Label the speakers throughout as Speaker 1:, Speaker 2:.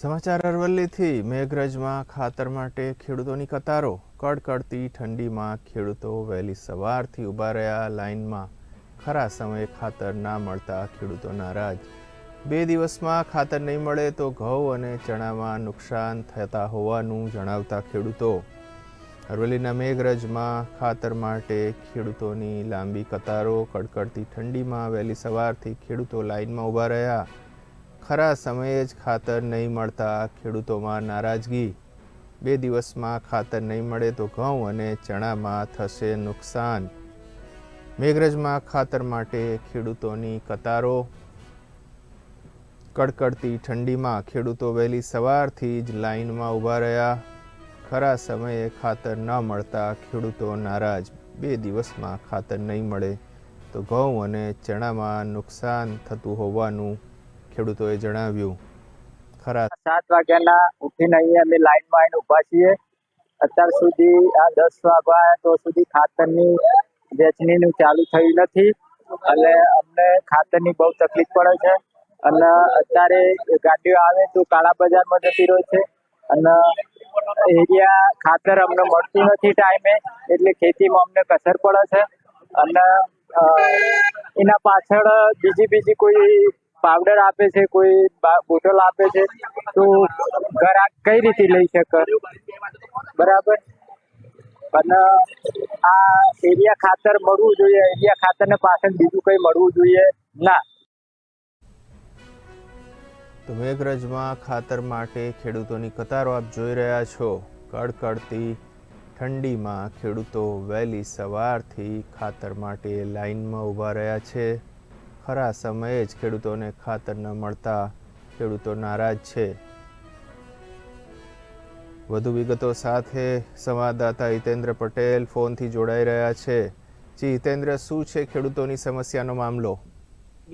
Speaker 1: સમાચાર અરવલ્લીથી મેઘરજમાં ખાતર માટે ખેડૂતોની કતારો. કડકડતી ઠંડીમાં ખેડૂતો વહેલી સવારથી ઊભા રહ્યા. લાઇનમાં ખરા સમયે ખાતર ના મળતા ખેડૂતો નારાજ. બે દિવસમાં ખાતર નહીં મળે તો ઘઉં અને ચણામાં નુકસાન થતા હોવાનું જણાવતા ખેડૂતો. અરવલ્લીના મેઘરજમાં ખાતર માટે ખેડૂતોની લાંબી કતારો. કડકડતી ઠંડીમાં વહેલી સવારથી ખેડૂતો લાઇનમાં ઊભા રહ્યા. ખરા સમયે જ ખાતર નહીં મળતા ખેડૂતોમાં નારાજગી. બે દિવસમાં ખાતર નહીં મળે તો ઘઉં અને ચણામાં થશે નુકસાન. મેઘરજમાં ખાતર માટે ખેડૂતોની કતારો. કડકડતી ઠંડીમાં ખેડૂતો વહેલી સવારથી જ લાઇનમાં ઊભા રહ્યા. ખરા સમયે ખાતર ન મળતા ખેડૂતો નારાજ. બે દિવસમાં ખાતર નહીં મળે તો ઘઉં અને ચણામાં નુકસાન થતું હોવાનું ખેડૂતોએ જણાવ્યું. ખરા
Speaker 2: સાત વાગ્યાના ઉઠીને અહીંયા અમે લાઈનમાં આવીને ઊભા છીએ. અત્યાર સુધી આ દસ વાગ્યા તો સુધી ખાતરની વેચણીનું ચાલુ થયું નથી. અને અમને ખાતરની બહુ તકલીફ પડે છે. અને અત્યારે ગાડીઓ આવે તો કાળા બજારમાં જતી રહે છે. અને એરિયા ખાતર અમને મળતું નથી ટાઈમે, એટલે ખેતીમાં અમને કસર પડે છે. અને એના પાછળ બીજી બીજી કોઈ પાવડર આપે છે, કોઈ બોટલ આપે છે, તો ગ્રાહક કઈ રીતે લઈ શકે? બરાબર? અને આ એરિયા ખાતર મળવું જોઈએ, એરિયા ખાતરને પાછળ બીજું કંઈ મળવું જોઈએ? ના.
Speaker 1: તો મેઘરજમાં ખાતર માટે ખેડૂતોની કતારો આપ જોઈ રહ્યા છો. કડકડતી ઠંડીમાં ખેડૂતો વહેલી સવારથી ખાતર માટે લાઇનમાં ઊભા રહ્યા છે. ખરા સમયે જ ખેડૂતોને ખાતર ન મળતા ખેડૂતો નારાજ છે. વધુ વિગતો સાથે સંવાદદાતા હિતેન્દ્ર પટેલ ફોનથી જોડાઈ રહ્યા છે. જી હિતેન્દ્ર, શું છે ખેડૂતોની સમસ્યાનો મામલો?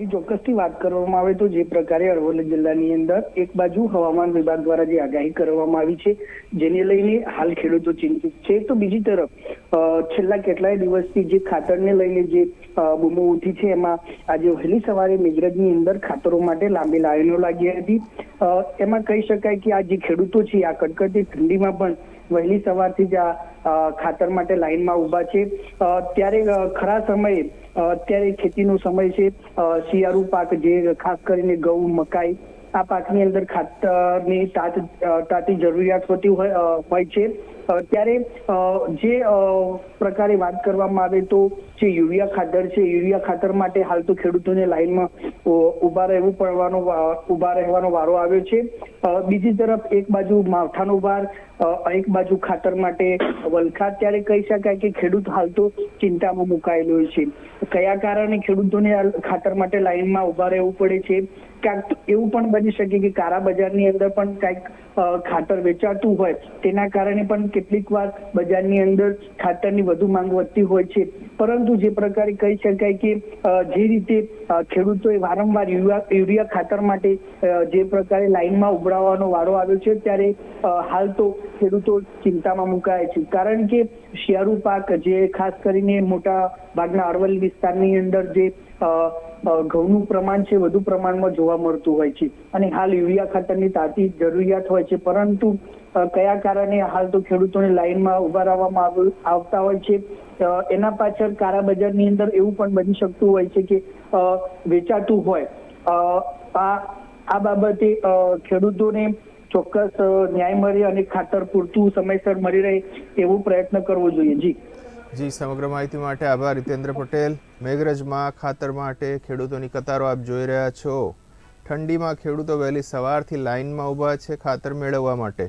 Speaker 3: ચોક્કસથી વાત કરવામાં આવે તો જે પ્રકારે અરવલ્લી જિલ્લાની અંદર એક બાજુ હવામાન વિભાગ દ્વારા જે આગાહી કરવામાં આવી છે, જેને લઈને હાલ ખેડૂતો ચિંતિત છે. તો બીજી તરફ છેલ્લા કેટલાય દિવસથી જે ખાતરને લઈને જે બૂમો ઉઠી છે, એમાં આજે વહેલી સવારે મેઘરજની અંદર ખાતરો માટે લાંબી લાઈનો લાગી હતી. એમાં કહી શકાય કે આ જે ખેડૂતો છે, આ કડકડતી ઠંડીમાં પણ વહેલી સવારથી જ આ ખાતર માટે લાઈનમાં ઊભા છે. ત્યારે ખરા સમયે અત્યારે ખેતીનો સમય છે. શિયાળુ પાક જે ખાસ કરીને ઘઉં, મકાઈ, આ પાકની અંદર ખાતરની તાત તાતી જરૂરિયાત હોતી હોય છે. ત્યારે જે પ્રકારે વાત કરવામાં આવે તો જે યુરિયા ખાતર છે, યુરિયા ખાતર માટે હાલ તો ખેડૂતોને લાઈનમાં ઊભા રહેવું પડવાનો ઊભા રહેવાનો વારો આવ્યો છે. બીજી તરફ એક બાજુ માવઠાનો ભાર એક બાજુ ખાતર માટે વલખાત ત્યારે કહી શકાય કે ખેડૂત હાલ તો ચિંતામાં મુકાયેલો છે. કયા કારણે ખેડૂતોને ખાતર માટે લાઈનમાં ઊભા રહેવું પડે છે? ક્યાંક એવું પણ બની શકે કે કાળા બજારની અંદર પણ કાંઈક ખાતર વેચાતું હોય, તેના કારણે પણ કેટલીક વાર બજારની અંદર ખાતરની વધુ માંગ વધતી હોય છે. પરંતુ જે પ્રકારે કહી શકાય કે જે રીતે ખેડૂતોએ વારંવાર યુરિયા ખાતર માટે જે પ્રકારે લાઇનમાં ઉભરાવાનો વારો આવ્યો છે, ત્યારે હાલ તો ખેડૂતો ચિંતામાં મુકાય છે. કારણ કે શિયાળુ પાક જે ખાસ કરીને મોટા ભાગના અરવલ્લી વિસ્તારની અંદર જે ઘઉંનું પ્રમાણ છે, વધુ પ્રમાણમાં જોવા મળતું હોય છે. અને હાલ યુરિયા ખાતરની તાતી જરૂરિયાત હોય છે. પરંતુ કયા કારણે હાલ તો ખેડૂતોને લાઈનમાં ઊભા રહેવામાં આવતા હોય છે? એના પાછળ કાળા બજારની અંદર એવું પણ બની શકતું હોય છે કે વેચાતું હોય. આ આ બાબતે ખેડૂતોને ચોક્કસ ન્યાય મળે અને ખાતર પૂરતું સમયસર મળી રહે એવો પ્રયત્ન કરવો જોઈએ. જી.
Speaker 1: જી, સમગ્ર માહિતી માટે આભાર, હિતેન્દ્ર પટેલ. મેઘરજમાં ખાતર માટે ખેડૂતોની કતારો આપ જોઈ રહ્યા છો. ઠંડીમાં ખેડૂતો વહેલી સવારથી લાઇનમાં ઊભા છે ખાતર મેળવવા માટે.